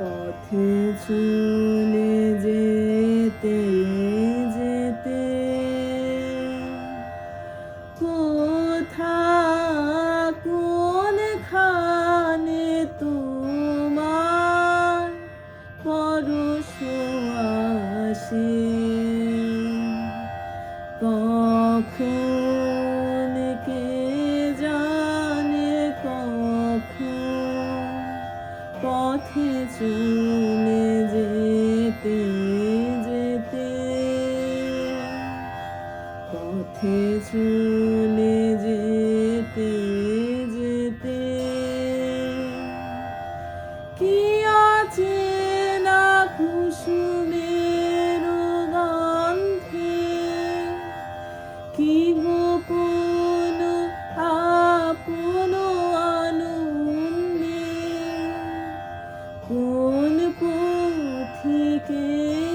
পথে চলে যেতে যেতে। কোথা কোনখানে তোমার পরশ আসে? কখন পথে চলে যেতে যেতে কি আছে না কুসুমের গন্ধে? কি গোপন আপন আনন্দে? কোন পথিকের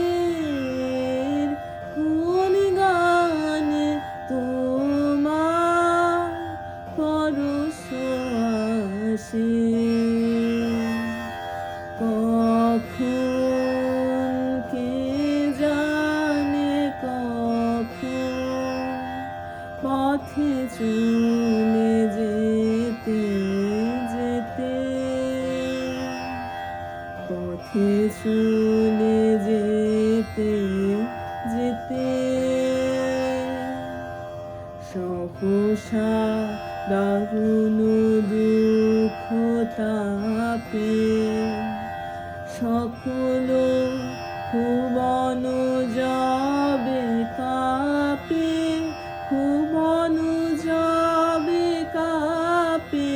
আসে কখন জানে পথে চলে যেতে যেতে পথে চলে যেতে যেতে সহসা দারুণ দুঃখ সকল ভুবন যাবে কাপে ভুবন যাবে কাপে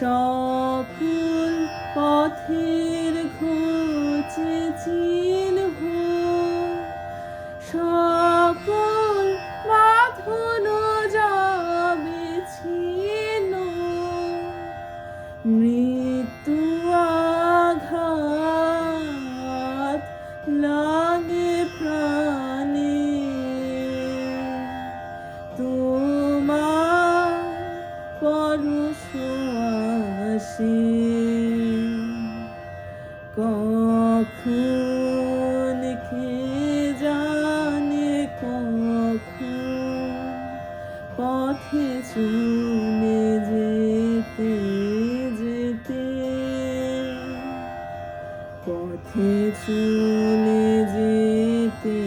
সকল মৃত্যু আঘাত লাগে প্রাণে। তোমার পরশ চলে যেতে